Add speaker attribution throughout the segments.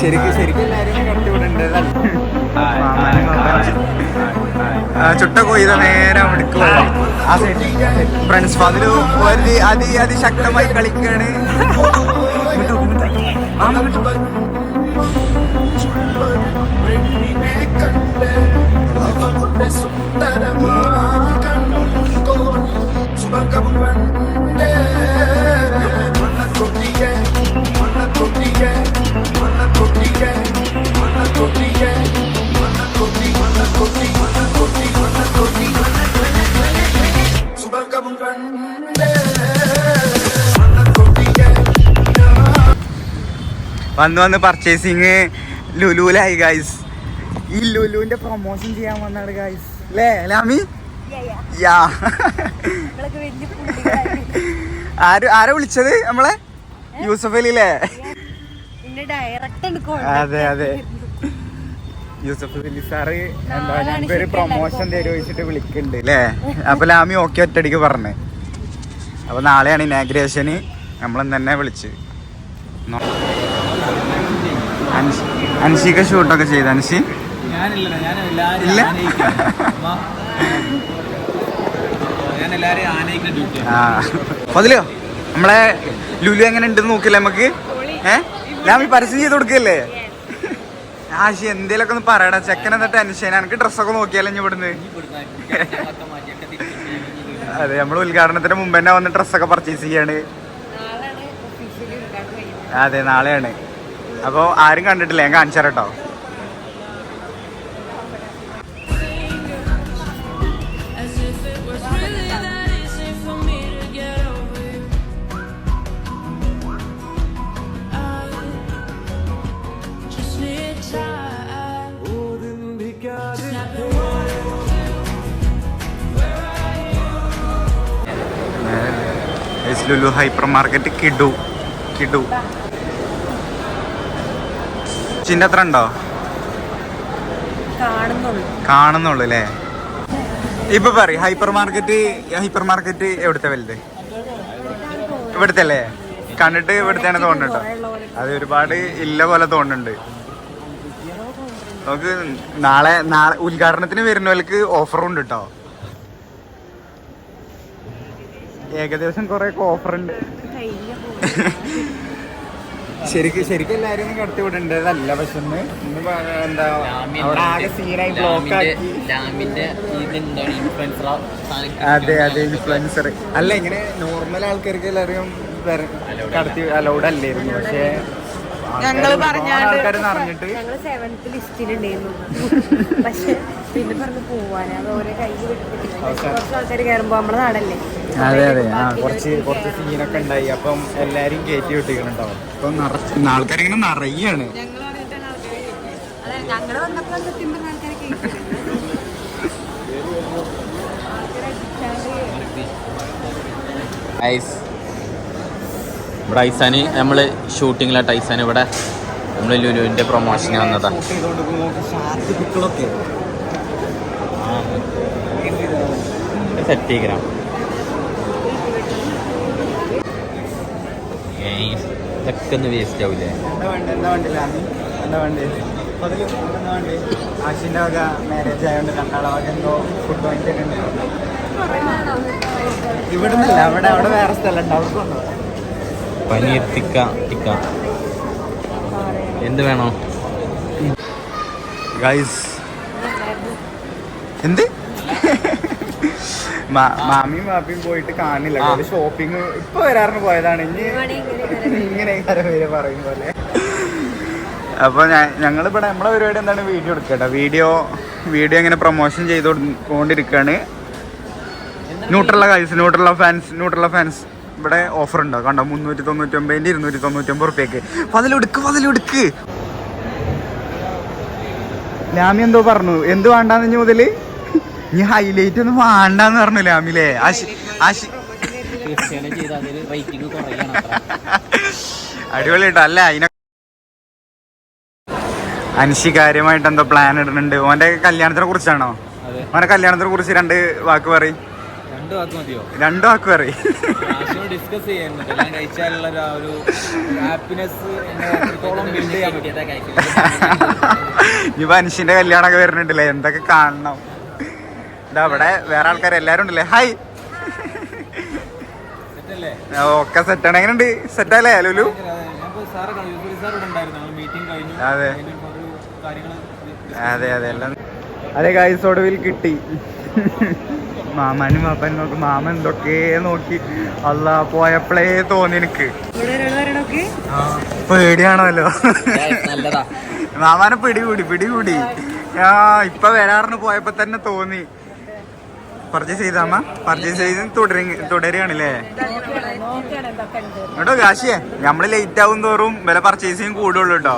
Speaker 1: ശരിക്കും ശരിക്കും എല്ലാവരും കടത്തിവിടേണ്ടത് ചുട്ട കൊയ്ത നേരെ അവിടേക്ക് ആ ഫ്രണ്ട്സ് അതിൽ വലിയ അതി അതിശക്തമായി കളിക്കാണ്. വന്ന് വന്ന് പർച്ചേസിങ് ലുലുലായി ഗൈസ് ഈ ലുലുവിന്റെ പ്രൊമോഷൻ ചെയ്യാൻ വന്നാണ് ഗൈസ് അല്ലേ ലാമി യാ. ആര് ആരാ വിളിച്ചത് നമ്മളെ? യൂസഫ് അലിയില്ലേ അതെ അതെ. യൂസഫ് അലി സാറ് എന്താ ഒരു പ്രൊമോഷൻ തരുമോ വെച്ചിട്ട് വിളിക്കുന്നുണ്ട് അല്ലേ അപ്പൊ ലാമി ഓക്കെ ഒറ്റടിക്ക് പറഞ്ഞേ. അപ്പൊ നാളെയാണ് ഇനാഗ്രേഷന് നമ്മളെന്ന് തന്നെ വിളിച്ച്. നോ- അൻഷി- അൻഷിക ഷൂട്ടൊക്കെ ചെയ്ത? അൻഷി?
Speaker 2: ഞാനില്ല ഞാൻ എല്ലാവരും
Speaker 1: ഇല്ല? ആ. അതിലോ നമ്മളെ ലുലു എങ്ങനെ ഉണ്ടെന്ന് നോക്കില്ലേ നമുക്ക്? ഏ? ഞാൻ പരസ്യം ചെയ്ത് കൊടുക്കല്ലേ? ആശി എന്തേലൊക്കെ ഒന്ന് പറയടാ. ചെക്കൻ എന്താ ടെൻഷൻ എനിക്ക് ഡ്രസ്സൊക്കെ നോക്കിയാലോ ഇനി ഇവിടുന്ന്? അതെ നമ്മൾ ഉദ്ഘാടനത്തിന് മുമ്പ് തന്നെ വന്ന് ഡ്രസ്സൊക്കെ പർച്ചേസ് ചെയ്യാണ്. അതെ നാളെയാണ്. അപ്പോൾ ആരും കണ്ടിട്ടില്ല ഞാൻ കാണിച്ചു കേട്ടോ
Speaker 3: As if it was really
Speaker 1: ചിന്റെ അത്ര ഉണ്ടോ?
Speaker 4: കാണുന്നുള്ളു.
Speaker 1: അല്ലേ? ഇപ്പൊ പറ ഹൈപ്പർ മാർക്കറ്റ് ഹൈപ്പർ മാർക്കറ്റ് എവിടുത്തെ വലുത്? ഇവിടുത്തെ അല്ലേ കണ്ടിട്ട് ഇവിടുത്തെയാണ് തോന്നുന്നുണ്ടോ അത് ഒരുപാട് ഇല്ല പോലെ തോന്നുന്നുണ്ട്. നമുക്ക് നാളെ നാളെ ഉദ്ഘാടനത്തിന് വരുന്നവർക്ക് ഓഫറും ഉണ്ട് കേട്ടോ ഏകദേശം കുറെ ഓഫർ ഉണ്ട്. ശരിക്കും ശരിക്കും എല്ലാരും കടത്തി വിടേണ്ടതല്ല പക്ഷെ ഇന്ന് എന്താ അവിടെ ആകെ സീനായി ബ്ലോക്ക് ആക്കി. അതെ അതെ ഇൻഫ്ലുവൻസർ അല്ല ഇങ്ങനെ നോർമൽ ആൾക്കാർക്ക് എല്ലാവരും കടത്തി അലൗഡ് അല്ലായിരുന്നു പക്ഷേ
Speaker 4: ഞങ്ങൾ പറഞ്ഞാണ്ട് ഞങ്ങൾ സെവൻത്ത് ലിസ്റ്റിലുണ്ടായിരുന്നു പക്ഷെ പിന്നെ പറഞ്ഞു പോവാന്. അത് ഓരോ കയ്യിൽ വിട്ടിട്ടില്ല. കുറച്ച് ആൾക്കാർ കയറുമ്പോ നമ്മളെ നാടല്ലേ?
Speaker 1: അതെ അതെ. ആ കുറച്ച് കുറച്ച് സീനൊക്കെ ഉണ്ടായി. അപ്പം എല്ലാരും കയറ്റി വിട്ടിക്കണുണ്ടാവും ആൾക്കാർ ഇങ്ങനെ നിറയാണ്.
Speaker 4: ഞങ്ങൾ പറഞ്ഞിട്ടാണ് ആൾക്കാരെ അതെ ഞങ്ങൾ വന്നപ്പോ സത്യം പറഞ്ഞ ആൾക്കാരെ കയറ്റിയത്.
Speaker 2: ഇവിടെ ഐസാന് നമ്മൾ ഷൂട്ടിങ്ങിലായിട്ട് ഐസാൻ ഇവിടെ നമ്മൾ ലുലുവിന്റെ പ്രൊമോഷന് വന്നതാ. സെറ്റ് വേസ്റ്റ്
Speaker 1: ആവില്ലേ ഫുഡ് ഇവിടുന്നല്ല അവിടെ അവിടെ വേറെ സ്ഥലം ഉണ്ടാവും
Speaker 2: പനീർ ടിക്ക. ടിക്ക എന്ത് വേണോ?
Speaker 1: ഗൈസ് എന്ത്? മാ- മാമിയും മാപ്പിയും പോയിട്ട് കാണില്ല. ഷോപ്പിംഗ് ഇപ്പൊ വരാറിന് പോയതാണ്. ഇനി ഇങ്ങനെ പേര് പറയും പോലെ. അപ്പൊ ഞങ്ങൾ ഇവിടെ നമ്മളെ പരിപാടി എന്താണ്? വീഡിയോ എടുക്കട്ടോ. വീഡിയോ വീഡിയോ ഇങ്ങനെ പ്രൊമോഷൻ ചെയ്തുകൊണ്ടിരിക്കുകയാണ് ന്യൂട്രല്ല ഗൈസ് ന്യൂട്രല്ല ഫാൻസ് ന്യൂട്രല്ല ഫാൻസ് ഇവിടെ ഓഫർ ഉണ്ടോ. കണ്ടോ? മുന്നൂറ്റി തൊണ്ണൂറ്റി ഒമ്പതിന്റെ ഇരുന്നൂറ്റി തൊണ്ണൂറ്റി ഒമ്പത് റുപ്യക്ക് പതിലെടുക്ക് പതിലെടുക്ക് ലാമി എന്തോ പറഞ്ഞു. എന്ത് വേണ്ടാന്ന് മുതൽ? ഇനി ഹൈലൈറ്റ് ഒന്നും വേണ്ടാന്ന് പറഞ്ഞു ലാമിലേ. ആശി ആശി. അടിപൊളി കേട്ടോ. അല്ല അതിനെ അൻഷി കാര്യമായിട്ട് എന്തോ പ്ലാൻ ഇടുന്നുണ്ട്. ഓന്റെ കല്യാണത്തിനെ കുറിച്ചാണോ? ഓന്റെ കല്യാണത്തിനെ കുറിച്ച് രണ്ട് വാക്ക് പറയും.
Speaker 2: രണ്ടു വാക്ക്
Speaker 1: പറയും.
Speaker 2: ഡിസ്കസ് എല്ലാം കഴിച്ചാലുള്ള ഒരു ഹാപ്പിനെസ് ബിൽഡ് ചെയ്യാൻ പറ്റിയതാ
Speaker 1: ഈ മനുഷ്യന്റെ കല്യാണൊക്കെ വരുന്നുണ്ടല്ലേ? എന്തൊക്കെ കാണണം? ഇതാ അവിടെ വേറെ ആൾക്കാർ എല്ലാരും ഉണ്ടല്ലേ? ഹായ് ഒക്കെ സെറ്റ് ആണ്. എങ്ങനെയുണ്ട്? ആയല്ലേ ലുലു? അതെ. അതെ. അതെ. എല്ലാം അതെ ഗായ്സോട് വിൽ കിട്ടി. മാമനും മാപ്പാനും നോക്കി മാമൻ എന്തൊക്കെ നോക്കി. അല്ല പോയപ്പോഴേ തോന്നി എനിക്ക്. പേടിയാണല്ലോ. മാമാനെ പിടികൂടി പിടികൂടി. ആ ഇപ്പൊ വരാറിന് പോയപ്പോ തന്നെ തോന്നി. പർച്ചേസ് ചെയ്താമ്മ പർച്ചേസ് ചെയ്ത് തുടരു തുടരുകയാണല്ലേ? കേട്ടോ കാശിയേ നമ്മൾ ലേറ്റ് ആവും തോറും വില പർച്ചേസിങ് കൂടുള്ളൂ കേട്ടോ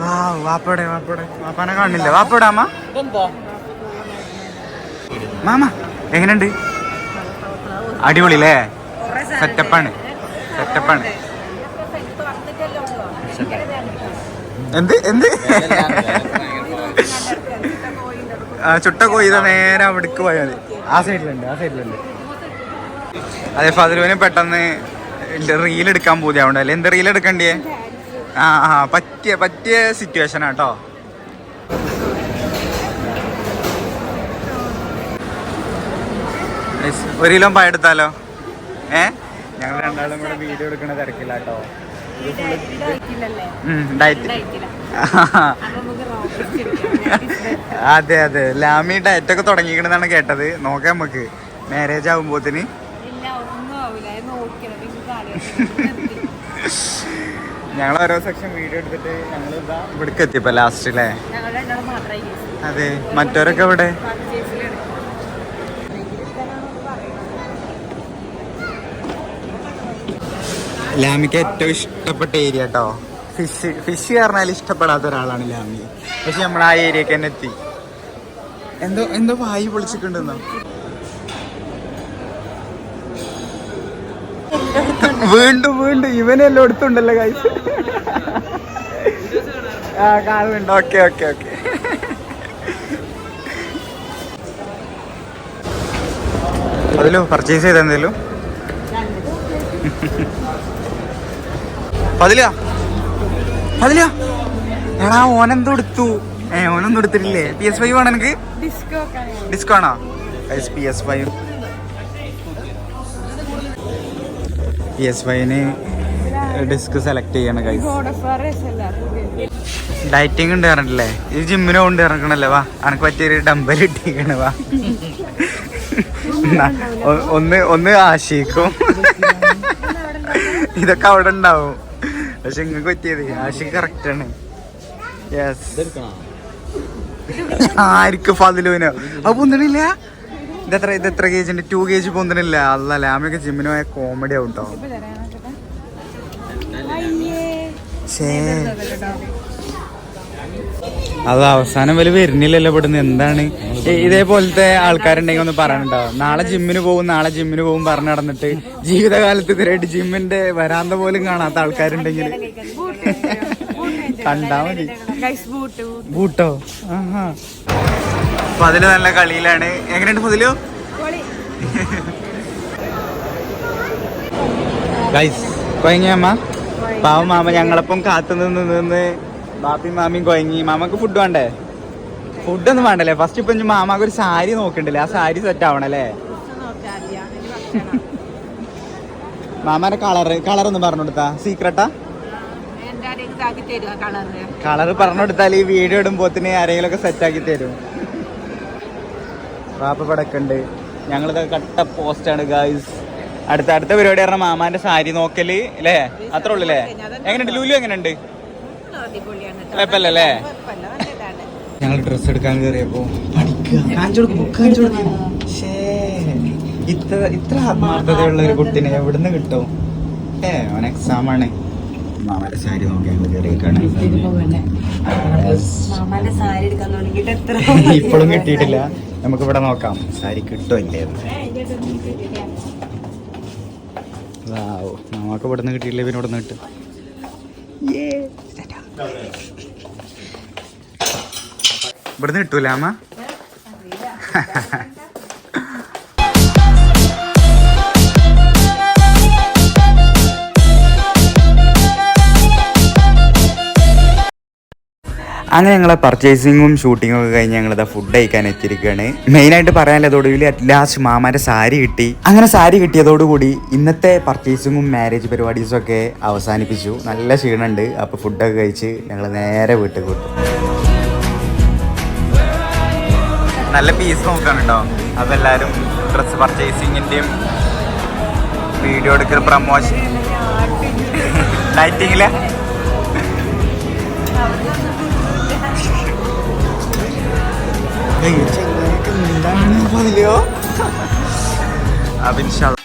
Speaker 1: വാ വാപ്പടെ വാപ്പടെ വാപ്പാനെ കാണില്ല വാപ്പടെ അമ്മ? മാമ എങ്ങനെയുണ്ട്? അടിപൊളില്ലേ സെറ്റപ്പാണ്. സെറ്റപ്പാണ്. എന്ത്? എന്ത്? ആ, ചുട്ട കൊയ്ത നേരെ അവിടേക്ക് പോയാൽ ആ സൈഡിലുണ്ട് ആ സൈഡിലുണ്ട്. അതെ ഫതിലുവിന് പെട്ടെന്ന് റീൽ എടുക്കാൻ പോതിയാവണ്ട? അല്ലേ? എന്ത് റീൽ എടുക്കണ്ടേ ആ ആ പറ്റിയ പറ്റിയ സിറ്റുവേഷൻ ആട്ടോ ഒരു കിലോ പായ എടുത്താലോ? ഏ? ഞങ്ങൾ രണ്ടാളും കൂടെ വീഡിയോ എടുക്കണ തിരക്കില്ല കേട്ടോ അതെ അതെ. ലാമി ഡയറ്റ് ഒക്കെ തുടങ്ങിക്കണെന്നാണ് കേട്ടത്. നോക്കാം നമുക്ക്. മാരേജ് ആകുമ്പോത്തിന് ഞങ്ങൾ ഓരോ സെക്ഷൻ വീഡിയോ എടുത്തിട്ട് ഞങ്ങൾ ഇവിടേക്ക് എത്തിയപ്പോ ലാസ്റ്റ് അല്ലേ അതെ. മറ്റവരൊക്കെ ഇവിടെ ലാമിക്ക് ഏറ്റവും ഇഷ്ടപ്പെട്ട ഏരിയ കേട്ടോ ഫിഷ് ഫിഷ് പറഞ്ഞാൽ ഇഷ്ടപ്പെടാത്ത ഒരാളാണ് ലാമി. പക്ഷെ നമ്മൾ ആ ഏരിയക്ക് തന്നെ എത്തി. എന്തോ എന്തോ വായി പൊളിച്ചിട്ടുണ്ടെന്നോ? വീണ്ടും വീണ്ടും. ഇവനെല്ലാം എടുത്തുണ്ടല്ലോ കൈസ് ആ കാണുന്നുണ്ട്. Okay okay okay. അതിലോ പർച്ചേസ് ചെയ്ത എന്തേലും പതിലാ പതിലാ എടാ ഓനെന്തോ എടുത്തു. ഏ ഓനൊന്നും എടുത്തിട്ടില്ലേ? പി എസ് ഫൈവ് ആണോ എനിക്ക്
Speaker 4: ഡിസ്കോ
Speaker 1: ഡിസ്കോ ആണോ? പി എസ് ഫൈവ് എസ് വൈന് ഡിസ്ക് സെലക്ട് ചെയ്യണം ഡയറ്റിംഗ് ഉണ്ട് പറഞ്ഞിട്ടില്ലേ? ഈ ജിമ്മിന് കൊണ്ട് ഇറങ്ങണല്ലേ വാ. അനക്ക് പറ്റിയൊരു ഡമ്പൽ ഇട്ടിരിക്കണ വാ. ഒന്ന് ഒന്ന് ആശിക്കും. ഇതൊക്കെ അവിടെ ഉണ്ടാവും. പക്ഷെ ഇങ്ങക്ക് പറ്റിയത് ആശിക്ക് കറക്റ്റ് ആണ്. യെസ് ആർക്ക് ഫതിലുവിനോ അപ്പൊ പൊന്തണില്ല ഇതെത്ര ഇത് എത്ര കേജ് ഉണ്ട് ടു കേജ് പൊന്തണില്ല അല്ല ലാമയൊക്കെ ജിമ്മിന് പോയ കോമഡി ആവും കേട്ടോ? അത് അവസാനം വല്ല വരുന്നില്ലല്ലോ ഇവിടുന്ന്. എന്താണ്? ഇതേപോലത്തെ ആൾക്കാരുണ്ടെങ്കിൽ ഒന്ന് പറയണുണ്ടോ? നാളെ ജിമ്മിന് പോകും നാളെ ജിമ്മിന് പോകും പറഞ്ഞു നടന്നിട്ട് ജീവിതകാലത്ത് ഇതിനായിട്ട് ജിമ്മിന്റെ വരാന്ത പോലും കാണാത്ത ആൾക്കാരുണ്ടെങ്കിൽ. കണ്ടാ മതി
Speaker 4: ബൂട്ടോ.
Speaker 1: ആഹാ. ഫതിൽ നല്ല കളിയിലാണ്. എങ്ങനെയുണ്ട് ഫതിലു ഗൈസ് കൊയങ്ങിയ അമ്മ പാവം മാമ ഞങ്ങളപ്പം കാത്തു നിന്ന് നിന്ന് ബാപ്പി മാമിയും കൊയങ്ങി. മാമക്ക് ഫുഡ് വേണ്ടേ? ഫുഡൊന്നും വേണ്ടല്ലേ? ഫസ്റ്റ് ഇപ്പൊ മാമാക്ക് ഒരു സാരി നോക്കണ്ടല്ലേ? ആ സാരി സെറ്റ് ആവണല്ലേ? മാമാന്റെ കളറ് കളർ ഒന്ന് പറഞ്ഞു കൊടുത്താ സീക്രട്ടാ
Speaker 4: തരുക കളറ്
Speaker 1: കളർ പറഞ്ഞെടുത്താൽ ഈ വീഡിയോ ഇടുമ്പോത്തിന് ആരെങ്കിലും ഒക്കെ സെറ്റ് ആക്കി തരും. വാപ്പ പടക്കുണ്ട് ഞങ്ങളിത് കട്ട പോസ്റ്റ് ആണ് ഗായ്സ് അടുത്ത അടുത്ത പരിപാടി പറഞ്ഞ മാമാന്റെ സാരി നോക്കൽ അല്ലേ? അത്രേ ഉള്ളു അല്ലേ? എങ്ങനെയുണ്ട്? ലൂലു എങ്ങനെയുണ്ട്?
Speaker 4: അടിപൊളിയാണ് കേട്ടോ.
Speaker 1: കുഴപ്പമില്ലല്ലേ. ഞങ്ങൾ ഡ്രസ് എടുക്കാൻ കയറിയപ്പോ ഇത്ര ഇത്ര ആത്മാർത്ഥതയുള്ള ഒരു കുട്ടീനെ എവിടുന്ന് കിട്ടും? ഏ അവൻ എക്സാം ആണ്. മാമന്റെ സാരി നോക്കി കയറിയേക്കാണ് ഇപ്പോഴും കിട്ടിയിട്ടില്ല. നമുക്ക് ഇവിടെ നോക്കാം. സാരി കിട്ടോ കിട്ടുമല്ലേ നമുക്ക് ഇവിടെ നിന്ന് കിട്ടിയില്ലേ പിന്നെ ഇവിടെ നിന്ന് കിട്ടും. ഇവിടുന്ന് കിട്ടൂല അമ്മ അങ്ങനെ ഞങ്ങളെ പർച്ചേസിങ്ങും ഷൂട്ടിങ്ങും ഒക്കെ കഴിഞ്ഞ് ഞങ്ങളിതാ ഫുഡ് കഴിക്കാൻ എത്തിയിരിക്കുകയാണ്. മെയിനായിട്ട് പറയാനുള്ളത് ഒടുവിൽ അറ്റ് ലാസ്റ്റ് മാമാന്റെ സാരി കിട്ടി. അങ്ങനെ സാരി കിട്ടിയതോടുകൂടി ഇന്നത്തെ പർച്ചേസിങ്ങും മാരേജ് പരിപാടീസും ഒക്കെ അവസാനിപ്പിച്ചു. നല്ല ക്ഷീണമുണ്ട് അപ്പോൾ ഫുഡൊക്കെ കഴിച്ച് ഞങ്ങൾ നേരെ വീട്ടിൽ കൂട്ടും നല്ല പീസ് നോക്കാനുണ്ടോ? അപ്പോൾ എല്ലാവരും ഡ്രസ്സ് പർച്ചേസിങ്ങിന്റെയും വീഡിയോ എടുക്കൽ പ്രമോഷൻ ലൈറ്റിങ്ങിലെ 네, 유튜브에 끝입니다. 행복하네요. 아빈샬